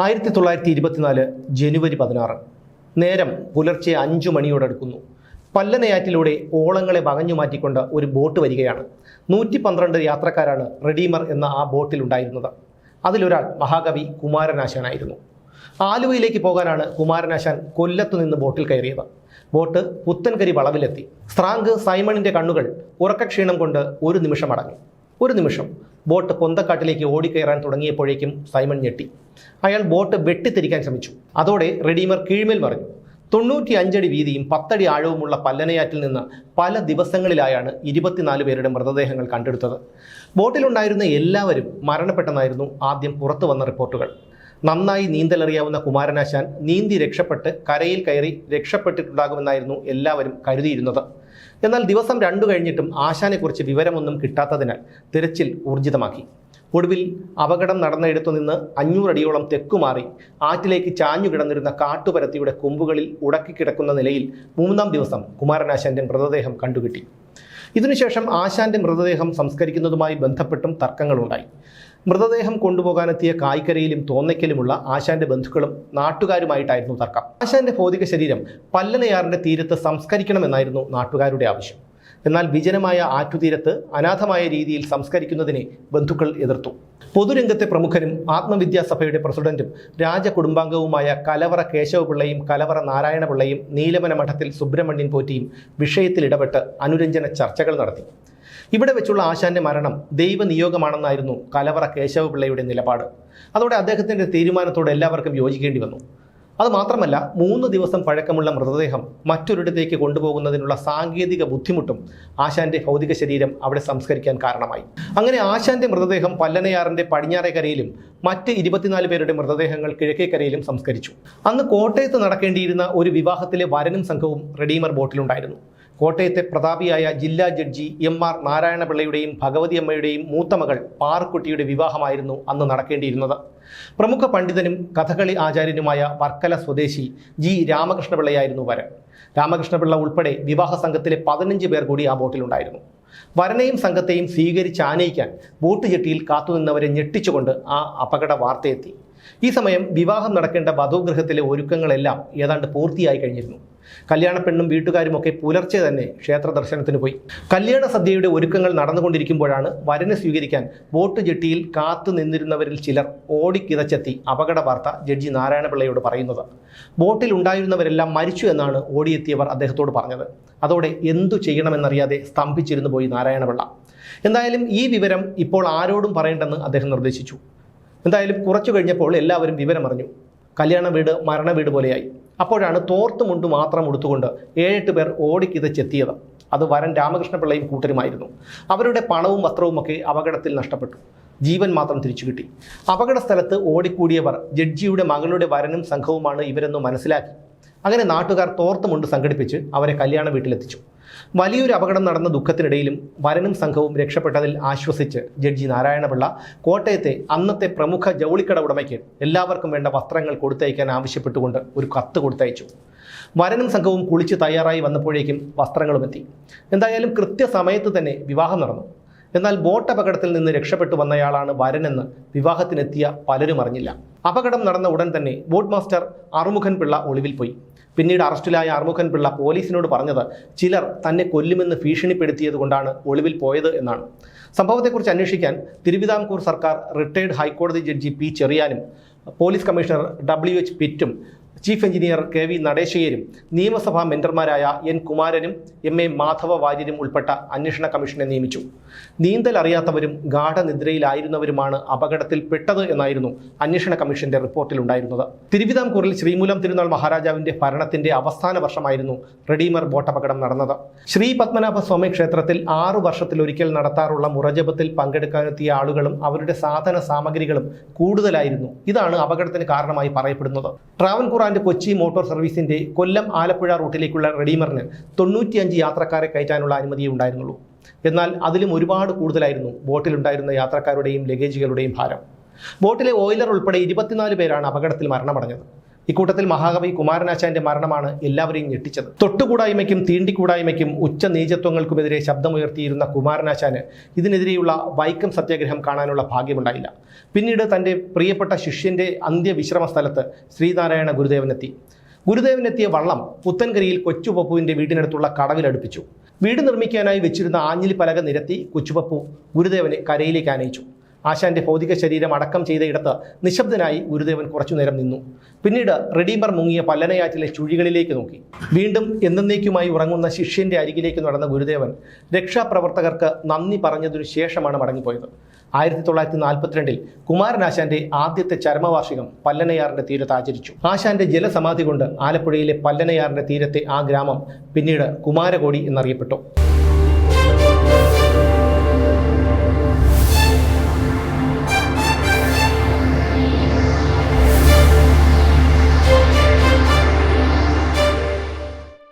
ആയിരത്തി തൊള്ളായിരത്തി ഇരുപത്തിനാല് ജനുവരി പതിനാറ്. നേരം പുലർച്ചെ അഞ്ചു മണിയോടടുക്കുന്നു. പല്ലനയാറ്റിലൂടെ ഓളങ്ങളെ വകഞ്ഞു മാറ്റിക്കൊണ്ട് ഒരു ബോട്ട് വരികയാണ്. നൂറ്റി പന്ത്രണ്ട് യാത്രക്കാരാണ് റെഡീമർ എന്ന ആ ബോട്ടിലുണ്ടായിരുന്നത് അതിലൊരാൾ മഹാകവി കുമാരനാശാനായിരുന്നു. ആലുവയിലേക്ക് പോകാനാണ് കുമാരനാശാൻ കൊല്ലത്തു നിന്ന് ബോട്ടിൽ കയറിയത്. ബോട്ട് പുത്തൻകരി വളവിലെത്തി. സ്ത്രാങ്ക് സൈമണിന്റെ കണ്ണുകൾ ഉറക്കക്ഷീണം കൊണ്ട് ഒരു നിമിഷം അടങ്ങി ഒരു നിമിഷം ബോട്ട് പൊന്തക്കാട്ടിലേക്ക് ഓടിക്കയറാൻ തുടങ്ങിയപ്പോഴേക്കും സൈമൺ ഞെട്ടി. അയാൾ ബോട്ട് വെട്ടിത്തിരിക്കാൻ ശ്രമിച്ചു. അതോടെ റെഡീമർ കീഴ്മേൽ മറിഞ്ഞു. തൊണ്ണൂറ്റി അഞ്ചടി വീതിയും പത്തടി ആഴവുമുള്ള പല്ലനയാറ്റിൽ നിന്ന് പല ദിവസങ്ങളിലായാണ് ഇരുപത്തിനാല് പേരുടെ മൃതദേഹങ്ങൾ കണ്ടെടുത്തത്. ബോട്ടിലുണ്ടായിരുന്ന എല്ലാവരും മരണപ്പെട്ടെന്നായിരുന്നു ആദ്യം പുറത്തു വന്ന റിപ്പോർട്ടുകൾ. നന്നായി നീന്തലറിയാവുന്ന കുമാരനാശാൻ നീന്തി രക്ഷപ്പെട്ട് കരയിൽ കയറി രക്ഷപ്പെട്ടിട്ടുണ്ടാകുമെന്നായിരുന്നു എല്ലാവരും കരുതിയിരുന്നത്. എന്നാൽ ദിവസം രണ്ടു കഴിഞ്ഞിട്ടും ആശാനെക്കുറിച്ച് വിവരമൊന്നും കിട്ടാത്തതിനാൽ തിരച്ചിൽ ഊർജിതമാക്കി. ഒടുവിൽ അപകടം നടന്നയിടത്തു നിന്ന് അഞ്ഞൂറടിയോളം തെക്കുമാറി ആറ്റിലേക്ക് ചാഞ്ഞു കിടന്നിരുന്ന കാട്ടുപരത്തിയുടെ കൊമ്പുകളിൽ ഉടക്കിക്കിടക്കുന്ന നിലയിൽ മൂന്നാം ദിവസം കുമാരനാശാന്റെ മൃതദേഹം കണ്ടുകിട്ടി. ഇതിനുശേഷം ആശാന്റെ മൃതദേഹം സംസ്കരിക്കുന്നതുമായി ബന്ധപ്പെട്ടും തർക്കങ്ങളുണ്ടായി. മൃതദേഹം കൊണ്ടുപോകാനെത്തിയ കായ്ക്കരയിലും തോന്നയ്ക്കലുമുള്ള ആശാന്റെ ബന്ധുക്കളും നാട്ടുകാരുമായിട്ടായിരുന്നു തർക്കം. ആശാന്റെ ഭൗതിക ശരീരം പല്ലനയാറിന്റെ തീരത്ത് സംസ്കരിക്കണമെന്നായിരുന്നു നാട്ടുകാരുടെ ആവശ്യം. എന്നാൽ വിജനമായ ആറ്റുതീരത്ത് അനാഥമായ രീതിയിൽ സംസ്കരിക്കുന്നതിനെ ബന്ധുക്കൾ എതിർത്തു. പൊതുരംഗത്തെ പ്രമുഖരും ആത്മവിദ്യാസഭയുടെ പ്രസിഡന്റും രാജകുടുംബാംഗവുമായ കലവറ കേശവപിള്ളയും കലവറ നാരായണപിള്ളയും നീലമന മഠത്തിൽ സുബ്രഹ്മണ്യൻ പോറ്റിയും വിഷയത്തിൽ ഇടപെട്ട് അനുരഞ്ജന ചർച്ചകൾ നടത്തി. ഇവിടെ വെച്ചുള്ള ആശാന്റെ മരണം ദൈവനിയോഗമാണെന്നായിരുന്നു കലവറ കേശവപിള്ളയുടെ നിലപാട്. അതോടെ അദ്ദേഹത്തിന്റെ തീരുമാനത്തോട് എല്ലാവർക്കും യോജിക്കേണ്ടി വന്നു. അത് മാത്രമല്ല മൂന്ന് ദിവസം പഴക്കമുള്ള മൃതദേഹം മറ്റൊരിടത്തേക്ക് കൊണ്ടുപോകുന്നതിനുള്ള സാങ്കേതിക ബുദ്ധിമുട്ടും ആശാന്റെ ഭൗതിക ശരീരം അവിടെ സംസ്കരിക്കാൻ കാരണമായി. അങ്ങനെ ആശാന്റെ മൃതദേഹം പല്ലനയാറിന്റെ പടിഞ്ഞാറേക്കരയിലും മറ്റ് ഇരുപത്തിനാല് പേരുടെ മൃതദേഹങ്ങൾ കിഴക്കേക്കരയിലും സംസ്കരിച്ചു. അന്ന് കോട്ടയത്ത് നടക്കേണ്ടിയിരുന്ന ഒരു വിവാഹത്തിലെ വരനും സംഘവും റെഡീമർ ബോട്ടിലുണ്ടായിരുന്നു. കോട്ടയത്തെ പ്രതാപിയായ ജില്ലാ ജഡ്ജി എം ആർ നാരായണപിള്ളയുടെയും ഭഗവതി അമ്മയുടെയും മൂത്തമകൾ പാറക്കുട്ടിയുടെ വിവാഹമായിരുന്നു അന്ന് നടക്കേണ്ടിയിരുന്നത്. പ്രമുഖ പണ്ഡിതനും കഥകളി ആചാര്യനുമായ വർക്കല സ്വദേശി ജി രാമകൃഷ്ണപിള്ളയായിരുന്നു വരൻ. രാമകൃഷ്ണപിള്ള ഉൾപ്പെടെ വിവാഹ സംഘത്തിലെ പതിനഞ്ച് പേർ കൂടി ആ ബോട്ടിലുണ്ടായിരുന്നു. വരനെയും സംഘത്തെയും സ്വീകരിച്ച് ആനയിക്കാൻ ബോട്ട് ജെട്ടിയിൽ കാത്തുനിന്നവരെ ഞെട്ടിച്ചുകൊണ്ട് ആ അപകട വാർത്തയെത്തി. ഈ സമയം വിവാഹം നടക്കേണ്ട വധുഗൃഹത്തിലെ ഒരുക്കങ്ങളെല്ലാം ഏതാണ്ട് പൂർത്തിയായി കഴിഞ്ഞിരുന്നു. കല്യാണ പെണ്ണും വീട്ടുകാരുമൊക്കെ പുലർച്ചെ തന്നെ ക്ഷേത്ര ദർശനത്തിന് പോയി. കല്യാണ സദ്യയുടെ ഒരുക്കങ്ങൾ നടന്നുകൊണ്ടിരിക്കുമ്പോഴാണ് വരനെ സ്വീകരിക്കാൻ ബോട്ട് ജെട്ടിയിൽ കാത്തു നിന്നിരുന്നവരിൽ ചിലർ ഓടിക്കിതച്ചെത്തി അപകട വാർത്ത ജഡ്ജി നാരായണപിള്ളയോട് പറയുന്നത്. ബോട്ടിൽ ഉണ്ടായിരുന്നവരെല്ലാം മരിച്ചു എന്നാണ് ഓടിയെത്തിയവർ അദ്ദേഹത്തോട് പറഞ്ഞത്. അതോടെ എന്തു ചെയ്യണമെന്നറിയാതെ സ്തംഭിച്ചിരുന്നു പോയി നാരായണപിള്ള. എന്തായാലും ഈ വിവരം ഇപ്പോൾ ആരോടും പറയേണ്ടെന്ന് അദ്ദേഹം നിർദ്ദേശിച്ചു. എന്തായാലും കുറച്ചു കഴിഞ്ഞപ്പോൾ എല്ലാവരും വിവരമറിഞ്ഞു. കല്യാണ വീട് മരണ വീട് പോലെയായി. അപ്പോഴാണ് തോർത്ത് മുണ്ട് മാത്രം ഉടുത്തുകൊണ്ട് ഏഴെട്ട് പേർ ഓടിക്കിതച്ചെത്തിയത് അത് വരൻ രാമകൃഷ്ണപിള്ളയും കൂട്ടരുമായിരുന്നു. അവരുടെ പണവും വസ്ത്രവും ഒക്കെ അപകടത്തിൽ നഷ്ടപ്പെട്ടു. ജീവൻ മാത്രം തിരിച്ചു കിട്ടി. അപകട സ്ഥലത്ത് ഓടിക്കൂടിയവർ ജഡ്ജിയുടെ മകളുടെ വരനും സംഘവുമാണ് ഇവരെന്ന് മനസ്സിലാക്കി. അങ്ങനെ നാട്ടുകാർ തോർത്തുമുണ്ട് സംഘടിപ്പിച്ച് അവരെ കല്യാണ വീട്ടിലെത്തിച്ചു. വലിയൊരു അപകടം നടന്ന ദുഃഖത്തിനിടയിലും വരനും സംഘവും രക്ഷപ്പെട്ടതിൽ ആശ്വസിച്ച് ജഡ്ജി നാരായണപിള്ള കോട്ടയത്തെ അന്നത്തെ പ്രമുഖ ജൗളിക്കട ഉടമയ്ക്ക് എല്ലാവർക്കും വേണ്ട വസ്ത്രങ്ങൾ കൊടുത്തയക്കാൻ ആവശ്യപ്പെട്ടുകൊണ്ട് ഒരു കത്ത് കൊടുത്തയച്ചു. വരനും സംഘവും കുളിച്ച് തയ്യാറായി വന്നപ്പോഴേക്കും വസ്ത്രങ്ങളും എത്തി. എന്തായാലും കൃത്യസമയത്ത് തന്നെ വിവാഹം നടന്നു. എന്നാൽ ബോട്ട് അപകടത്തിൽ നിന്ന് രക്ഷപ്പെട്ടു വന്നയാളാണ് വരനെന്ന് വിവാഹത്തിനെത്തിയ പലരും അറിഞ്ഞില്ല. അപകടം നടന്ന ഉടൻ തന്നെ ബോട്ട് മാസ്റ്റർ അറുമുഖൻ പിള്ള ഒളിവിൽ പോയി. പിന്നീട് അറസ്റ്റിലായ ആർമുഖൻ പിള്ള പോലീസിനോട് പറഞ്ഞത് ചിലർ തന്നെ കൊല്ലുമെന്ന് ഭീഷണിപ്പെടുത്തിയത് കൊണ്ടാണ് ഒളിവിൽ പോയത് എന്നാണ്. സംഭവത്തെക്കുറിച്ച് അന്വേഷിക്കാൻ തിരുവിതാംകൂർ സർക്കാർ റിട്ടയർഡ് ഹൈക്കോടതി ജഡ്ജി പി ചെറിയാനും പോലീസ് കമ്മീഷണർ ഡബ്ല്യു എച്ച് പിറ്റും ചീഫ് എഞ്ചിനീയർ കെ വി നടേശയ്യരും നിയമസഭാ മെന്റർമാരായ എൻ കുമാരനും എം എ മാധവ വാര്യരും ഉൾപ്പെട്ട അന്വേഷണ കമ്മീഷനെ നിയമിച്ചു. നീന്തൽ അറിയാത്തവരും ഗാഠനിദ്രയിലായിരുന്നവരുമാണ് അപകടത്തിൽ പെട്ടത് എന്നായിരുന്നു അന്വേഷണ കമ്മീഷന്റെ റിപ്പോർട്ടിലുണ്ടായിരുന്നത് തിരുവിതാംകൂറിൽ ശ്രീമൂലം തിരുനാൾ മഹാരാജാവിന്റെ ഭരണത്തിന്റെ അവസാന വർഷമായിരുന്നു റെഡീമർ ബോട്ട് അപകടം നടന്നത്. ശ്രീ പത്മനാഭ സ്വാമി ക്ഷേത്രത്തിൽ ആറു വർഷത്തിലൊരിക്കൽ നടത്താറുള്ള മുറജപത്തിൽ പങ്കെടുക്കാനെത്തിയ ആളുകളും അവരുടെ സാധന സാമഗ്രികളും കൂടുതലായിരുന്നു. ഇതാണ് അപകടത്തിന് കാരണമായി പറയപ്പെടുന്നത്. ട്രാവൻകൂർ ആൻഡ് കൊച്ചി മോട്ടോർ സർവീസിന്റെ കൊല്ലം ആലപ്പുഴ റൂട്ടിലേക്കുള്ള റെഡീമറിന് തൊണ്ണൂറ്റിയഞ്ച് യാത്രക്കാരെ കയറ്റാനുള്ള അനുമതിയേ ഉണ്ടായിരുന്നുള്ളൂ. എന്നാൽ അതിലും ഒരുപാട് കൂടുതലായിരുന്നു ബോട്ടിലുണ്ടായിരുന്ന യാത്രക്കാരുടെയും ലഗേജുകളുടെയും ഭാരം. ബോട്ടിലെ ഓയിലർ ഉൾപ്പെടെ ഇരുപത്തിനാല് പേരാണ് അപകടത്തിൽ മരണമടഞ്ഞത്. ഇക്കൂട്ടത്തിൽ മഹാകവി കുമാരനാശാന്റെ മരണമാണ് എല്ലാവരെയും ഞെട്ടിച്ചത്. തൊട്ടുകൂടായ്മയ്ക്കും തീണ്ടിക്കൂടായ്മയ്ക്കും ഉച്ച നീചത്വങ്ങൾക്കുമെതിരെ ശബ്ദമുയർത്തിയിരുന്ന കുമാരനാശാന് ഇതിനെതിരെയുള്ള വൈക്കം സത്യാഗ്രഹം കാണാനുള്ള ഭാഗ്യമുണ്ടായില്ല. പിന്നീട് തന്റെ പ്രിയപ്പെട്ട ശിഷ്യന്റെ അന്ത്യവിശ്രമ സ്ഥലത്ത് ശ്രീനാരായണ ഗുരുദേവനെത്തി. ഗുരുദേവനെത്തിയ വള്ളം പുത്തൻകരിയിൽ കൊച്ചുപപ്പുവിന്റെ വീടിനടുത്തുള്ള കടവിലടുപ്പിച്ചു വീട് നിർമ്മിക്കാനായി വെച്ചിരുന്ന ആഞ്ഞിലി പലക നിരത്തി കൊച്ചുപപ്പു ഗുരുദേവനെ കരയിലേക്ക് ആനയിച്ചു. ആശാന്റെ ഭൗതിക ശരീരം അടക്കം ചെയ്ത ഇടത്ത് നിശബ്ദനായി ഗുരുദേവൻ കുറച്ചുനേരം നിന്നു. പിന്നീട് റെഡീമർ മുങ്ങിയ പല്ലനയാറ്റിലെ ചുഴികളിലേക്ക് നോക്കി. വീണ്ടും എന്നേക്കുമായി ഉറങ്ങുന്ന ശിഷ്യന്റെ അരികിലേക്ക് നടന്ന ഗുരുദേവൻ രക്ഷാപ്രവർത്തകർക്ക് നന്ദി പറഞ്ഞതിനു ശേഷമാണ് മടങ്ങിപ്പോയത്. ആയിരത്തി തൊള്ളായിരത്തി നാൽപ്പത്തിരണ്ടിൽ കുമാരനാശാന്റെ ആദ്യത്തെ ചരമവാർഷികം പല്ലനയാറിന്റെ തീരത്ത് ആചരിച്ചു. ആശാന്റെ ജലസമാധി കൊണ്ട് ആലപ്പുഴയിലെ പല്ലനയാറിന്റെ തീരത്തെ ആ ഗ്രാമം പിന്നീട് കുമാരകോടി എന്നറിയപ്പെട്ടു.